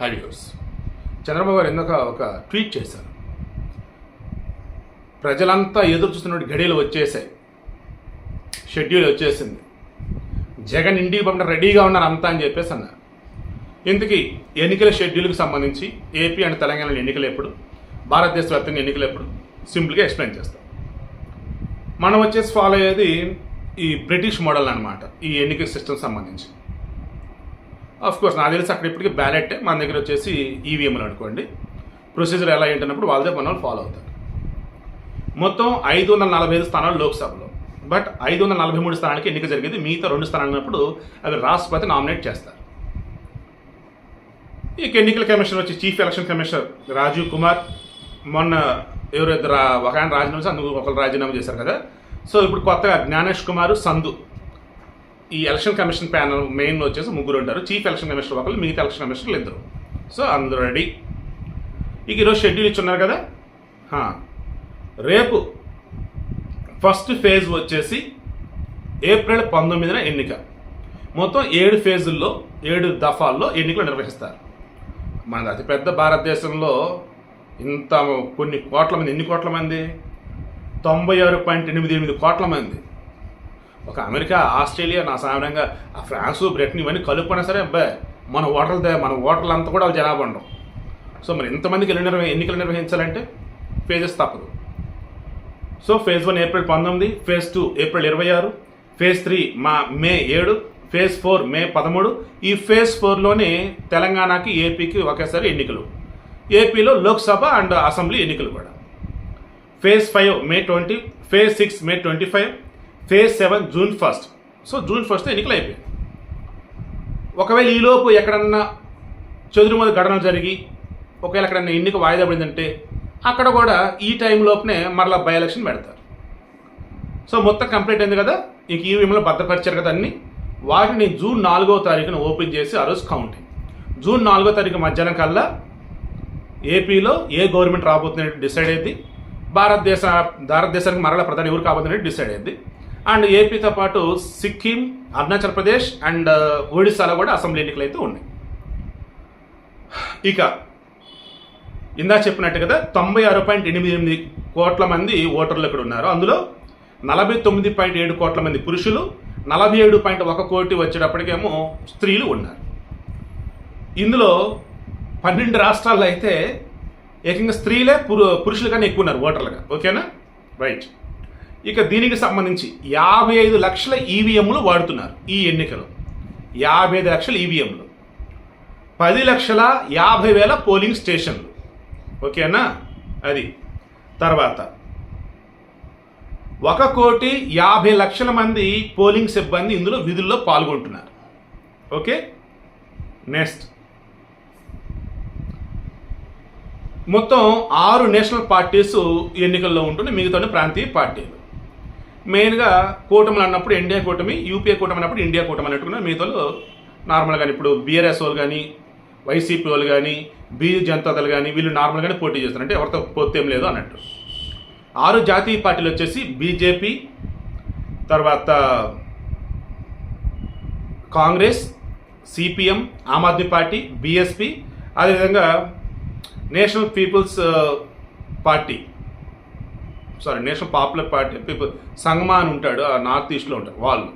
హైవ్యూస్ చంద్రబాబు గారు ఇందాక ఒక ట్వీట్ చేశారు. ప్రజలంతా ఎదురు చూస్తున్నటువంటి గడియలు వచ్చేసాయి. షెడ్యూల్ వచ్చేసింది. జగన్ ఇంటికి పంపడం రెడీగా ఉన్నారు అంతా అని చెప్పేసి అన్నారు. ఇంతకీ ఎన్నికల షెడ్యూల్కి సంబంధించి ఏపీ అండ్ తెలంగాణలో ఎన్నికలు ఎప్పుడు? భారతదేశ వ్యాప్తంగా ఎన్నికలు ఎప్పుడు? సింపుల్గా ఎక్స్ప్లెయిన్ చేస్తాం. మనం వచ్చేసి ఫాలో అయ్యేది ఈ బ్రిటిష్ మోడల్ అనమాట ఈ ఎన్నికల సిస్టమ్ సంబంధించి. కోర్స్ నాకు తెలిసి అక్కడ ఇప్పటికీ బ్యాలెట్ మన దగ్గర వచ్చేసి ఈవీఎంలు అనుకోండి. ప్రొసీజర్ ఎలా ఏంటన్నప్పుడు వాళ్ళదే మన వాళ్ళు ఫాలో అవుతారు. మొత్తం ఐదు వందల నలభై ఐదు స్థానాలు లోక్సభలో. బట్ ఐదు వందల నలభై మూడు స్థానానికి ఎన్నిక జరిగేది మిగతా రెండు స్థానాలు ఉన్నప్పుడు అవి రాష్ట్రపతి నామినేట్ చేస్తారు. ఇక ఎన్నికల కమిషనర్ వచ్చి chief election commissioner Rajiv Kumar మొన్న ఎవరు ఒక ఆయన రాజీనామా అందుకు ఒకరు రాజీనామా చేశారు కదా. సో ఇప్పుడు కొత్తగా జ్ఞానేష్ కుమార్ సంధు ఈ ఎలక్షన్ కమిషన్ ప్యానల్ మెయిన్ వచ్చేసి ముగ్గురు ఉంటారు. చీఫ్ ఎలక్షన్ కమిషనర్ ఒకరు మిగతా ఎలక్షన్ కమిషనర్లు ఇద్దరు. సో అందరూ రెడీ. ఇక ఈరోజు షెడ్యూల్ ఇచ్చున్నారు కదా? రేపు ఫస్ట్ ఫేజ్ వచ్చేసి ఏప్రిల్ పంతొమ్మిదిన ఎన్నిక. మొత్తం ఏడు ఫేజుల్లో ఏడు దఫాల్లో ఎన్నికలు నిర్వహిస్తారు. మన అతిపెద్ద భారతదేశంలో ఇంత కొన్ని కోట్ల మంది ఎన్ని కోట్ల మంది? తొంభై ఆరు పాయింట్ ఎనిమిది ఎనిమిది కోట్ల మంది. ఒక అమెరికా ఆస్ట్రేలియా నా సాధారణంగా ఆ ఫ్రాన్సు బ్రిటన్ ఇవన్నీ కలుపుకున్నా సరే అబ్బాయి మన ఓటర్లదే మన ఓటర్లు అంతా కూడా అవి జనాభా ఉండవు. సో మరి ఇంతమందికి ఎన్ని నిర్వహి ఎన్నికలు నిర్వహించాలంటే? ఫేజెస్ తప్పదు. సో ఫేజ్ వన్ ఏప్రిల్ పంతొమ్మిది ఫేజ్ టూ ఏప్రిల్ ఇరవై ఆరు ఫేజ్ త్రీ మా మే ఏడు ఫేజ్ ఫోర్ మే పదమూడు ఈ ఫేజ్ ఫోర్లోనే తెలంగాణకి ఏపీకి ఒకేసారి ఎన్నికలు. ఏపీలో లోక్సభ అండ్ అసెంబ్లీ ఎన్నికలు కూడా. Phase five May twenty phase six May twenty five phase seven June first. So June first ఎన్నికలు అయిపోయాయి ఒకవేళ ఈలోపు ఎక్కడన్నా చెదురుమది ఘటన జరిగి ఒకవేళ ఎక్కడన్నా ఎన్నిక వాయిదా పడిందంటే అక్కడ కూడా ఈ టైంలోపునే మరలా బై ఎలక్షన్ పెడతారు. సో మొత్తం కంప్లీట్ అయింది కదా? ఇక ఈవీఎంలో భద్రపరిచారు కదా అన్ని? వాటిని జూన్ నాలుగో తారీఖున ఓపెన్ చేసి ఆ రోజు కౌంటింగ్ జూన్ నాలుగో తారీఖు మధ్యాహ్నం కల్లా ఏపీలో ఏ గవర్నమెంట్ రాబోతుంది డిసైడ్ అయింది భారతదేశ భారతదేశానికి మరలా ప్రధాని ఎవరు కాబోతుంది డిసైడ్ అయింది అండ్ ఏపీతో పాటు సిక్కిం అరుణాచల్ ప్రదేశ్ అండ్ ఒడిశాలో కూడా అసెంబ్లీ ఎన్నికలు అయితే ఉన్నాయి. ఇక ఇందా చెప్పినట్టు కదా తొంభై ఆరు పాయింట్ ఎనిమిది ఎనిమిది కోట్ల మంది ఓటర్లు ఇక్కడ ఉన్నారు. అందులో నలభై తొమ్మిది పాయింట్ ఏడు కోట్ల మంది పురుషులు నలభై ఏడు పాయింట్ ఒక కోటి వచ్చేటప్పటికేమో స్త్రీలు ఉన్నారు. ఇందులో పన్నెండు రాష్ట్రాల్లో అయితే ఏకంగా స్త్రీలే పురు పురుషులు కానీ ఎక్కువ ఉన్నారు ఓటర్లుగా. ఓకేనా? రైట్. ఇక దీనికి సంబంధించి యాభై ఐదు లక్షల ఈవీఎంలు వాడుతున్నారు ఈ ఎన్నికలు. యాభై ఐదు లక్షల ఈవీఎంలు పది లక్షల యాభై వేల పోలింగ్ స్టేషన్లు. ఓకేనా? అది. తర్వాత ఒక కోటి యాభై లక్షల మంది పోలింగ్ సిబ్బంది ఇందులో విధుల్లో పాల్గొంటున్నారు. ఓకే? నెక్స్ట్. మొత్తం ఆరు నేషనల్ పార్టీస్ ఎన్నికల్లో ఉంటున్నాయి. మిగతా ప్రాంతీయ పార్టీలు. మెయిన్గా కూటమిలు అన్నప్పుడు ఎన్డీఏ కూటమి యూపీఏ కూటమి అన్నప్పుడు ఇండియా కూటమి అన్నట్టుకున్నారు మిగతాలో నార్మల్గా ఇప్పుడు బీఆర్ఎస్ వాళ్ళు కానీ వైసీపీ వాళ్ళు కానీ బీజు జనతాదళ్ కానీ వీళ్ళు నార్మల్గానే పోటీ చేస్తారు. అంటే ఎవరితో పొత్తేం లేదు అన్నట్టు. ఆరు జాతీయ పార్టీలు వచ్చేసి బీజేపీ తర్వాత Congress CPM Aam Aadmi party BSP అదేవిధంగా national people's party. Sorry national popular party people Sangma అని ఉంటాడు ఆ నార్త్ ఈస్ట్లో ఉంటారు వాళ్ళు.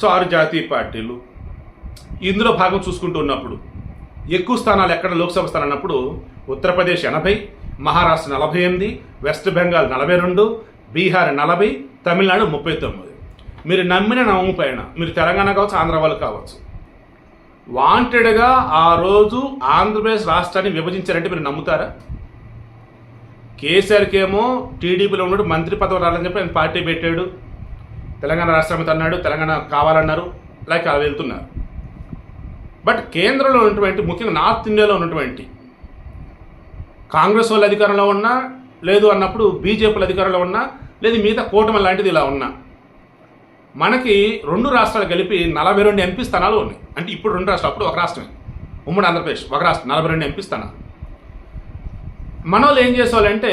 సో ఆరు జాతీయ పార్టీలు. ఇందులో భాగం చూసుకుంటూ ఉన్నప్పుడు ఎక్కువ స్థానాలు ఎక్కడ లోక్సభ స్థానం అన్నప్పుడు ఉత్తరప్రదేశ్ ఎనభై మహారాష్ట్ర నలభై ఎనిమిది వెస్ట్ బెంగాల్ నలభై రెండు బీహార్ నలభై తమిళనాడు ముప్పై తొమ్మిది. మీరు నమ్మిన నమ్ము పైన మీరు తెలంగాణ కావచ్చు ఆంధ్ర వాళ్ళు కావచ్చు వాంటెడ్గా ఆ రోజు ఆంధ్రప్రదేశ్ రాష్ట్రాన్ని విభజించారంటే మీరు నమ్ముతారా? కేసీఆర్కేమో టీడీపీలో ఉన్నాడు మంత్రి పదవి రాలని చెప్పి ఆయన పార్టీ పెట్టాడు. తెలంగాణ రాష్ట్రం అన్నాడు తెలంగాణ కావాలన్నారు లైక్ అలా వెళ్తున్నారు. బట్ కేంద్రంలో ఉన్నటువంటి ముఖ్యంగా నార్త్ ఇండియాలో ఉన్నటువంటి కాంగ్రెస్ వాళ్ళు అధికారంలో ఉన్నా లేదు అన్నప్పుడు బీజేపీలు అధికారంలో ఉన్నా లేదు మిగతా కూటమి లాంటిది ఇలా ఉన్నా మనకి రెండు రాష్ట్రాలు కలిపి నలభై రెండు ఎంపీ స్థానాలు ఉన్నాయి. అంటే ఇప్పుడు రెండు రాష్ట్రాలు అప్పుడు ఒక రాష్ట్రమే. ఉమ్మడి ఆంధ్రప్రదేశ్ ఒక రాష్ట్రం నలభై రెండు ఎంపీ స్థానాలు. మన వాళ్ళు ఏం చేసేవాళ్ళంటే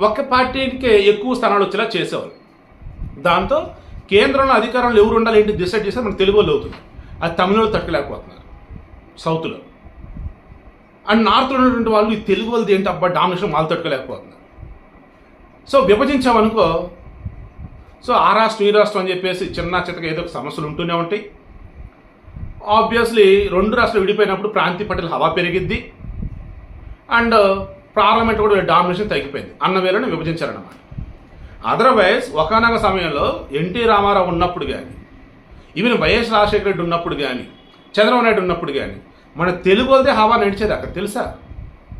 ఒక పార్టీకి ఎక్కువ స్థానాలు వచ్చేలా చేసేవాళ్ళు. దాంతో కేంద్రంలో అధికారంలో ఎవరు ఉండాలి ఏంటి డిసైడ్ చేస్తే మన తెలుగు వాళ్ళు అవుతుంది. అది తమిళ తట్టుకోలేకపోతున్నారు. సౌత్లో. అండ్ నార్త్లో ఉన్నటువంటి వాళ్ళు ఈ తెలుగు వాళ్ళది ఏంటి అబ్బా డామినేషన్ వాళ్ళు తట్టుకోలేకపోతున్నారు. సో విభజించామనుకో సో ఆ రాష్ట్రం ఈ రాష్ట్రం అని చెప్పేసి చిన్న చిత్తగా ఏదో ఒక సమస్యలు ఉంటూనే ఉంటాయి. ఆబ్వియస్లీ రెండు రాష్ట్రాలు విడిపోయినప్పుడు ప్రాంతీయ పట్టిల హవా పెరిగిద్ది. అండ్ పార్లమెంట్ కూడా డామినేషన్ తగ్గిపోయింది. అన్న వేళను విభజించారన్నమాట. అదర్వైజ్ ఒకనొక సమయంలో ఎన్టీ రామారావు ఉన్నప్పుడు కానీ ఈవెన్ వైఎస్ రాజశేఖర రెడ్డి ఉన్నప్పుడు కానీ చంద్రబాబు నాయుడు ఉన్నప్పుడు కానీ మన తెలుగు వాళ్ళదే హవా నడిచేది అక్కడ తెలుసా?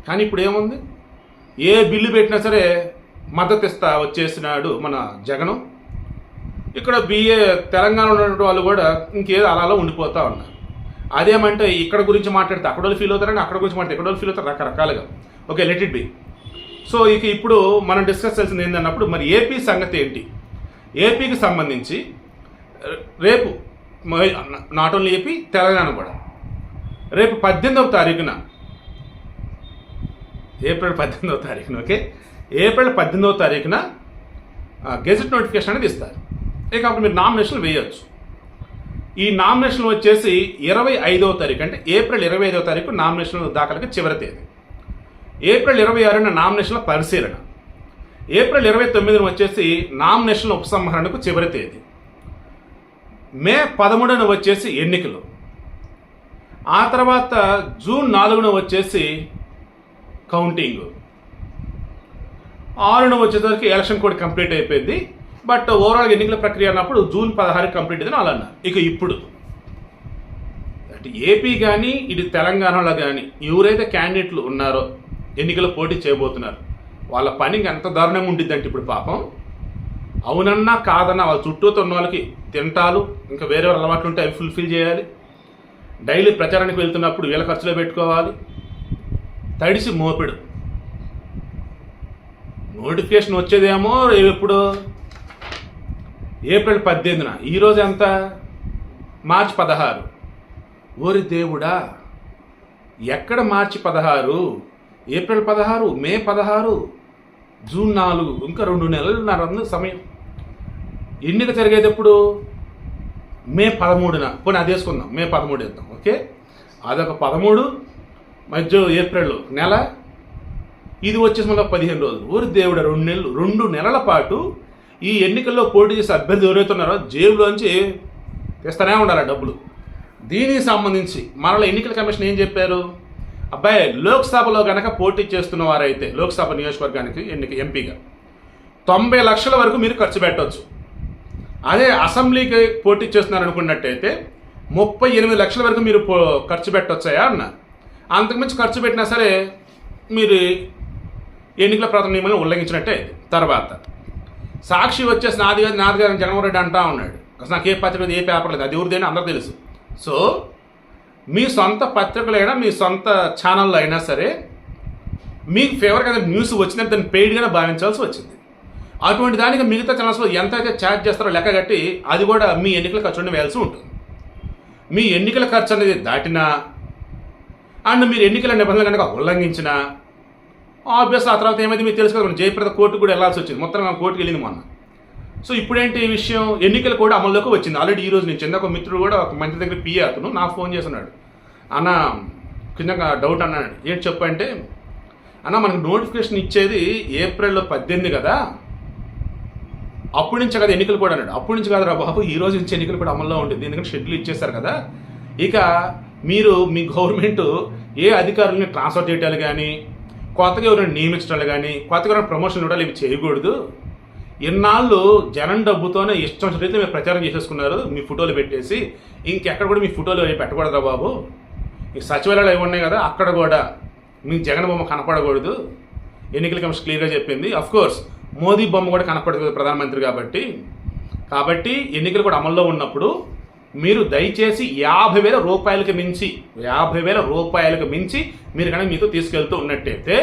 కానీ ఇప్పుడు ఏముంది? ఏ బిల్లు పెట్టినా సరే మద్దతు ఇస్తా వచ్చేసినాడు మన జగను. ఇక్కడ బిఏ తెలంగాణలో ఉన్నటువంటి వాళ్ళు కూడా ఇంకేదో అలా ఉండిపోతూ ఉన్నారు. అదేమంటే ఇక్కడ గురించి మాట్లాడితే అక్కడ వాళ్ళు ఫీల్ అవుతారని అక్కడ గురించి మాట్లాడితే ఇక్కడ వాళ్ళు ఫీల్ అవుతారు రకరకాలుగా. Okay let it be so ఇక ఇప్పుడు మనం డిస్కస్ చేసింది ఏంటన్నప్పుడు మరి ఏపీ సంగతి ఏంటి? ఏపీకి సంబంధించి రేపు నాట్ ఓన్లీ ఏపీ తెలంగాణ కూడా. రేపు పద్దెనిమిదవ తారీఖున ఏప్రిల్ పద్దెనిమిదవ తారీఖున ఓకే ఏప్రిల్ పద్దెనిమిదవ తారీఖున గెజెట్ నోటిఫికేషన్ అనేది ఇస్తారు. ఇక అప్పుడు మీరు నామినేషన్లు వేయవచ్చు ఈ నామినేషన్ వచ్చేసి ఇరవై ఐదవ తారీఖు అంటే ఏప్రిల్ ఇరవై ఐదవ తారీఖు నామినేషన్ దాఖలకు చివరి తేదీ. ఏప్రిల్ ఇరవై ఆరున నామినేషన్ల పరిశీలన. ఏప్రిల్ ఇరవై తొమ్మిదిన వచ్చేసి నామినేషన్ల ఉపసంహరణకు చివరి తేదీ. మే పదమూడున వచ్చేసి ఎన్నికలు. ఆ తర్వాత జూన్ నాలుగున వచ్చేసి కౌంటింగ్. ఆరున వచ్చేసరికి ఎలక్షన్ కూడా కంప్లీట్ అయిపోయింది. బట్ ఓవరాల్ ఎన్నికల ప్రక్రియ అన్నప్పుడు జూన్ పదహారు కంప్లీట్ అయిందని అలా అన్నారు. ఇక ఇప్పుడు. అంటే ఏపీ కానీ ఇటు తెలంగాణలో కానీ ఎవరైతే క్యాండిడేట్లు ఉన్నారో ఎన్నికల పోటీ చేయబోతున్నారు వాళ్ళ పని ఎంత దారుణంగా ఉండిద్దంటే ఇప్పుడు పాపం అవునన్నా కాదన్నా వాళ్ళ చుట్టూతో ఉన్న వాళ్ళకి తింటాలు ఇంకా వేరే వాళ్ళ అలవాట్లు ఉంటే అవి ఫుల్ఫిల్ చేయాలి. డైలీ ప్రచారానికి వెళ్తున్నప్పుడు వీళ్ళ ఖర్చులో పెట్టుకోవాలి. తడిసి మోపిడు. నోటిఫికేషన్ వచ్చేదేమో ఎప్పుడు ఏప్రిల్ పద్దెనిమిదిన ఈరోజు ఎంత? మార్చి పదహారు. ఓరి దేవుడా ఎక్కడ మార్చి పదహారు? ఏప్రిల్ పదహారు మే పదహారు జూన్ నాలుగు ఇంకా రెండు నెలలున్నర సమయం. ఎన్నిక జరిగేటప్పుడు మే పదమూడున. పోనీ అది వేసుకుందాం. మే పదమూడు వేద్దాం. ఓకే? అదొక పదమూడు మధ్య ఏప్రిల్ నెల ఇది వచ్చేసి మళ్ళీ పదిహేను రోజులు. ఊరి దేవుడు రెండు నెలలు రెండు నెలల పాటు ఈ ఎన్నికల్లో పోటీ చేసే అభ్యర్థి ఎవరైతే ఉన్నారో జేబులోంచి తెస్తూనే ఉండాలి డబ్బులు. దీనికి సంబంధించి మరల ఎన్నికల కమిషన్ ఏం చెప్పారు? అబ్బాయి లోక్సభలో కనుక పోటీ చేస్తున్న వారైతే లోక్సభ నియోజకవర్గానికి ఎన్నిక ఎంపీగా తొంభై లక్షల వరకు మీరు ఖర్చు పెట్టవచ్చు అదే అసెంబ్లీకి పోటీ చేస్తున్నారు అనుకున్నట్టయితే ముప్పై ఎనిమిది లక్షల వరకు మీరు పో ఖర్చు పెట్టవచ్చాయా అన్న. అంతకుమించి ఖర్చు పెట్టినా సరే మీరు ఎన్నికల ప్రధాన నియమాలను ఉల్లంఘించినట్టే. తర్వాత సాక్షి వచ్చేసి నాది కాదు నాది జగన్మోహన్ రెడ్డి అంటా ఉన్నాడు. అసలు నాకు ఏ పత్రిక ఏ పేపర్ లేదు. అది ఎవరిదేనా అందరూ తెలుసు. సో మీ సొంత పత్రికలైనా మీ సొంత ఛానల్లో అయినా సరే మీకు ఫేవర్ కదా న్యూస్ వచ్చినట్టు దాన్ని పెయిడ్గానే భావించాల్సి వచ్చింది. అటువంటి దానికి మిగతా ఛానల్స్లో ఎంత అయితే ఛార్జ్ చేస్తారో లెక్క కట్టి అది కూడా మీ ఎన్నికల ఖర్చు వేయాల్సి ఉంటుంది. మీ ఎన్నికల ఖర్చు అనేది దాటినా అండ్ మీరు ఎన్నికల నిబంధనలు కనుక ఉల్లంఘించినా ఆబ్వియస్ ఆ తర్వాత ఏమైంది మీకు తెలుసు కదా మనం. జయప్రద కోర్టు కూడా వెళ్ళాల్సి వచ్చింది. మొత్తం మేము కోర్టుకు వెళ్ళింది మొన్న. సో ఇప్పుడేంటి ఈ విషయం? ఎన్నికలు కూడా అమల్లోకి వచ్చింది. ఆల్రెడీ ఈ రోజు నుంచి. ఇందాక ఒక మిత్రుడు కూడా ఒక మంచి దగ్గర పిఏ అతను. నాకు ఫోన్ చేస్తున్నాడు. అన్న కింద డౌట్ అన్నాడు. ఏంటి చెప్పంటే అన్న మనకు నోటిఫికేషన్ ఇచ్చేది ఏప్రిల్లో పద్దెనిమిది కదా? అప్పటి నుంచి కదా ఎన్నికలు కూడా అన్నాడు. అప్పటి నుంచి కాదురా బాబు. ఈ రోజు నుంచి ఎన్నికలు కూడా అమల్లో ఉంటుంది. ఎందుకంటే షెడ్యూల్ ఇచ్చేస్తారు కదా. ఇక మీరు మీ గవర్నమెంట్ ఏ అధికారులని ట్రాన్స్ఫర్ చేయటాలు కానీ కొత్తగా ఎవరైనా నియమించడాలు కానీ కొత్తగా ఎవరైనా ప్రమోషన్ ఇవ్వడాలు ఇవి చేయకూడదు. ఇన్నాళ్ళు జనం డబ్బుతోనే ఇష్టం వచ్చినట్లయితే మీరు ప్రచారం చేసేసుకున్నారు. మీ ఫోటోలు పెట్టేసి ఇంకెక్కడ కూడా మీ ఫోటోలు అవి పెట్టకూడదురా బాబు. మీకు సచివాలయాలు అవి ఉన్నాయి కదా అక్కడ కూడా మీ జగన్ బొమ్మ కనపడకూడదు. ఎన్నికల కమిషన్ క్లియర్గా చెప్పింది. అఫ్ కోర్స్ మోదీ బొమ్మ కూడా కనపడదు ప్రధానమంత్రి కాబట్టి. కాబట్టి ఎన్నికలు కూడా అమల్లో ఉన్నప్పుడు మీరు దయచేసి యాభై వేల రూపాయలకు మించి యాభై వేల రూపాయలకు మించి మీరు కనుక మీతో తీసుకెళ్తూ ఉన్నట్టయితే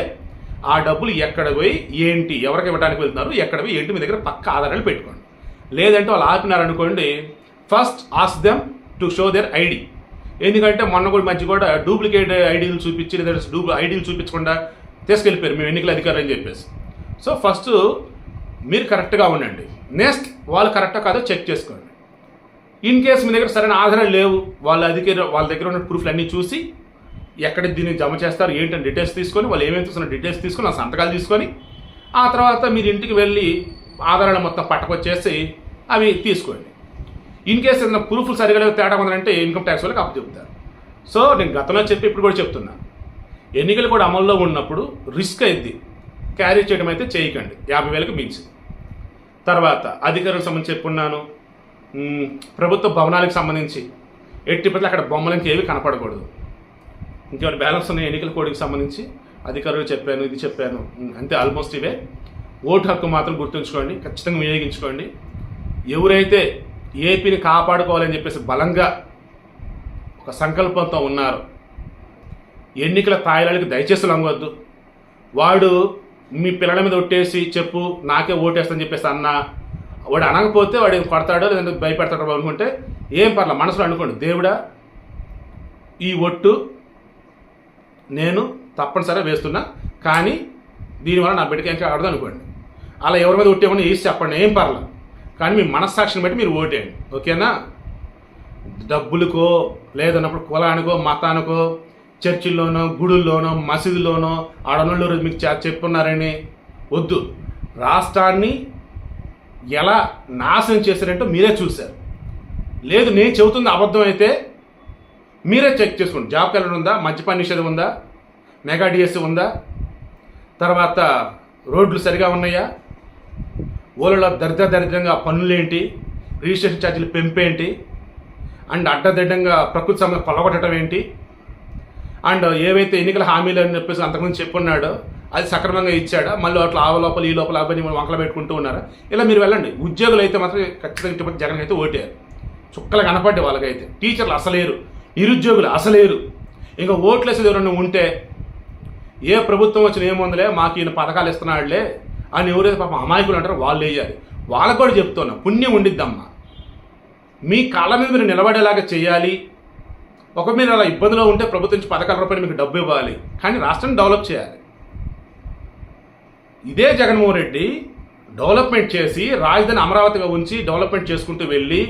ఆ డబ్బులు ఎక్కడ పోయి ఏంటి ఎవరికి ఇవ్వడానికి వెళ్తున్నారు ఎక్కడ పోయి ఏంటి మీ దగ్గర పక్క ఆధారాలు పెట్టుకోండి. లేదంటే వాళ్ళు ఆపినారనుకోండి first ask them to show their ID ఎందుకంటే మొన్న కూడా మధ్య కూడా డూప్లికేట్ ఐడీలు చూపించి లేదంటే డూప్ ఐడీలు చూపించకుండా తీసుకెళ్ళిపోయారు మేము ఎన్నికల అధికారులు అని చెప్పేసి. సో ఫస్ట్ మీరు కరెక్ట్గా ఉండండి. నెక్స్ట్ వాళ్ళు కరెక్టా కాదో చెక్ చేసుకోండి. ఇన్ కేస్ మీ దగ్గర సరైన ఆధారాలు లేవు వాళ్ళ అధికారి వాళ్ళ దగ్గర ఉన్న ప్రూఫ్లు అన్నీ చూసి ఎక్కడ దీన్ని జమ చేస్తారు ఏంటని డీటెయిల్స్ తీసుకొని వాళ్ళు ఏమేమి చూస్తున్న డీటెయిల్స్ తీసుకొని ఆ సంతకాలు తీసుకొని ఆ తర్వాత మీరు ఇంటికి వెళ్ళి ఆధారాలు మొత్తం పట్టకొచ్చేసి అవి తీసుకోండి. ఇన్ కేసు ఏదైనా ప్రూఫ్లు సరిగా లేవు తేడా ఉందంటే ఇన్కమ్ ట్యాక్స్ వాళ్ళకి అప్పు చెప్తారు సో నేను గతంలో చెప్పి ఇప్పుడు కూడా చెప్తున్నాను ఎన్నికలు కూడా అమల్లో ఉన్నప్పుడు రిస్క్ అయింది క్యారీ చేయడం అయితే చేయకండి. యాభై వేలకు మించి. తర్వాత అధికారులకు సంబంధించి చెప్పున్నాను. ప్రభుత్వ భవనాలకు సంబంధించి ఎట్టి పట్ల అక్కడ బొమ్మలు ఇంకేవి కనపడకూడదు. ఇంకేమైనా బ్యాలెన్స్ ఉన్నాయి ఎన్నికల కోడ్కి సంబంధించి అధికారులు చెప్పాను ఇది చెప్పాను అంతే ఆల్మోస్ట్ ఇవే. ఓటు హక్కు మాత్రం గుర్తుంచుకోండి ఖచ్చితంగా వినియోగించుకోండి. ఎవరైతే ఏపీని కాపాడుకోవాలని చెప్పేసి బలంగా ఒక సంకల్పంతో ఉన్నారు ఎన్నికల తాయిలానికి దయచేసి లొంగవద్దు వాడు మీ పిల్లల మీద ఒట్టేసి చెప్పు నాకే ఓటేస్తని చెప్పేసి అన్న వాడు అనకపోతే వాడు ఏం కొడతాడో లేదంటే భయపెడతాడో అనుకుంటే ఏం పర్ల మనసులో అనుకోండి. దేవుడా ఈ ఒట్టు నేను తప్పనిసరిగా వేస్తున్నా కానీ దీనివల్ల నా బిడ్డకి ఏం ఆడదు అనుకోండి. అలా ఎవరి మీద ఒట్టేమని వేసి చెప్పండి ఏం పర్ల. కానీ మీ మనస్సాక్షిని బట్టి మీరు ఓటేయండి. ఓకేనా? డబ్బులకో లేదన్నప్పుడు కులానికో మతానికో చర్చిల్లోనో గుడుల్లోనో మసీదులోనో ఆడనోళ్ళు మీకు చెప్పున్నారని వద్దు. రాష్ట్రాన్ని ఎలా నాశనం చేశారంటే మీరే చూశారు. లేదు నేను చెబుతుంది అబద్ధం అయితే మీరే చెక్ చేసుకోండి. జాబ్ క్యాలెండర్ ఉందా? మద్యపాన నిషేధం ఉందా? మెగా డిఎస్సీ ఉందా? తర్వాత రోడ్లు సరిగా ఉన్నాయా? ఊళ్ళలో దరిద్ర దరిద్రంగా పన్నులేంటి? రిజిస్ట్రేషన్ ఛార్జీలు పెంపేంటి? అండ్ అడ్డదిడ్డంగా ప్రకృతి సమయం కొల్లగొట్టడం ఏంటి? అండ్ ఏవైతే ఎన్నికల హామీలు అని చెప్పేసి అంతకుముందు చెప్పున్నాడో అది సక్రమంగా ఇచ్చాడా? మళ్ళీ అట్లా ఆ లోపల ఈ లోపల అవన్నీ మనం వంకలు పెట్టుకుంటూ ఉన్నారా? ఇలా మీరు వెళ్ళండి. ఉద్యోగులు అయితే మాత్రం ఖచ్చితంగా ఇటువంటి జగన్ అయితే ఓటారు చుక్కలు కనపడ్డే వాళ్ళకైతే. టీచర్లు అసలేరు. నిరుద్యోగులు అసలేరు. ఇంకా ఓట్లు వేసేది ఎవరైనా ఉంటే ఏ ప్రభుత్వం వచ్చిన ఏముందిలే మాకు ఈయన పథకాలు ఇస్తున్నాడులే అని ఎవరైతే పాపం అమాయకులు అంటారో వాళ్ళు వేయాలి. వాళ్ళకు కూడా చెప్తున్నా పుణ్యం ఉండిద్దమ్మా. మీ కాళ్ళ మీద మీరు నిలబడేలాగా చేయాలి. ఒక మీరు అలా ఇబ్బందిలో ఉంటే ప్రభుత్వం నుంచి పథకాల రూపాయలు మీకు డబ్బు ఇవ్వాలి. కానీ రాష్ట్రాన్ని డెవలప్ చేయాలి. ఇదే జగన్మోహన్ రెడ్డి డెవలప్మెంట్ చేసి రాజధాని అమరావతిగా ఉంచి డెవలప్మెంట్ చేసుకుంటూ వెళ్ళి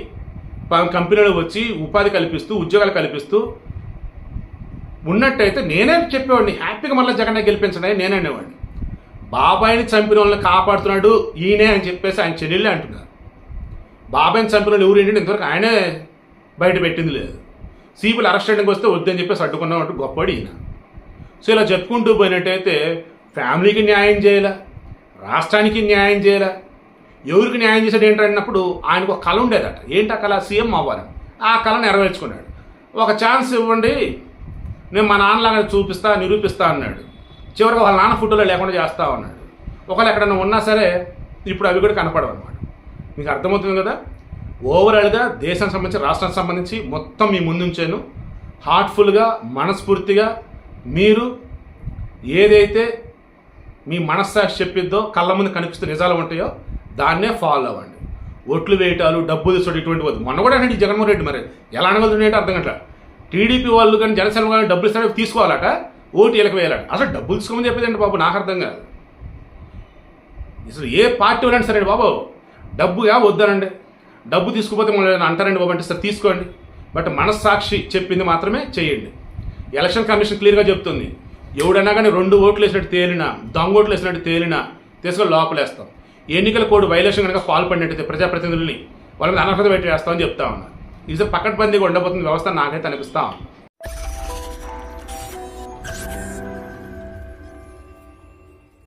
కంపెనీలు వచ్చి ఉపాధి కల్పిస్తూ ఉద్యోగాలు కల్పిస్తూ ఉన్నట్టయితే నేనే చెప్పేవాడిని. హ్యాపీగా మళ్ళీ జగన్ గెలిపించడానికి నేనే అనేవాడిని. బాబాయిని చంపిన వాళ్ళని కాపాడుతున్నాడు ఈయనే అని చెప్పేసి ఆయన చెల్లెళ్ళే అంటున్నారు. బాబాయిని చంపిన వాళ్ళు ఎవరు ఏంటంటే ఇంతవరకు ఆయనే బయట పెట్టింది లేదు. సీబీలు అరెస్ట్ చేయడానికి వస్తే వద్దని చెప్పేసి అడ్డుకున్నాం అంటూ గొప్పవాడు ఈయన. సో ఇలా చెప్పుకుంటూ పోయినట్టయితే ఫ్యామిలీకి న్యాయం చేయలే? రాష్ట్రానికి న్యాయం చేయాల? ఎవరికి న్యాయం చేశాడు ఏంటన్నప్పుడు ఆయనకు ఒక కళ ఉండేదట. ఏంటి ఆ కళ? సీఎం అవ్వాలని ఆ కళ నెరవేర్చుకున్నాడు. ఒక ఛాన్స్ ఇవ్వండి నేను మా నాన్నలాగా చూపిస్తా నిరూపిస్తా అన్నాడు. చివరికి వాళ్ళ నాన్న ఫోటోలో లేకుండా చేస్తా ఉన్నాడు ఒకవేళ ఎక్కడన్నా ఉన్నా సరే ఇప్పుడు అవి కూడా కనపడవు అనమాట మీకు అర్థమవుతుంది కదా? ఓవరాల్గా దేశానికి సంబంధించి రాష్ట్రానికి సంబంధించి మొత్తం మీ ముందుంచాను. హార్ట్ఫుల్గా మనస్ఫూర్తిగా మీరు ఏదైతే మీ మనస్సాక్షి చెప్పిద్దో కళ్ళ ముందు కనిపిస్తూ నిజాలు ఉంటాయో దాన్నే ఫాలో అవ్వండి. ఓట్లు వేయటాలు డబ్బులు తీసుకోవడం ఇటువంటి వద్దు మొన్న కూడా అంటే జగన్మోహన్ రెడ్డి మరి. ఎలా అనగలుగుతుంటే అర్థం కట్ల టీడీపీ వాళ్ళు కానీ జనసేన కానీ డబ్బులు ఇస్తారో తీసుకోవాలట ఓటు వీళ్ళకి వేయాలట. అసలు డబ్బులు తీసుకోమని చెప్పేదండి బాబు? నాకు అర్థం కాదు. అసలు ఏ పార్టీ వాళ్ళని సరే బాబు డబ్బుగా వద్దనండి. డబ్బు తీసుకుపోతే మనం అంటారండి బాబు అంటే సరే తీసుకోండి. బట్ మనస్సాక్షి చెప్పింది మాత్రమే చేయండి. ఎలక్షన్ కమిషన్ క్లియర్గా చెప్తుంది. ఎవడన్నా కానీ రెండు ఓట్లు వేసినట్టు తేలినా దొంగ ఓట్లు వేసినట్టు తేలినా తీసుకొని లోపలేస్తాం. ఎన్నికల కోడ్ వైలేషన్ కనుక పాల్పడినట్టయితే ప్రజాప్రతినిధుల్ని ప్రజాప్రతినిధులని మీద అనర్హత పెట్టి వేస్తామని చెప్తా ఉన్నా. ఇది పక్కడ్బందీగా ఉండబోతుంది వ్యవస్థ నాకైతే అనిపిస్తా ఉంది.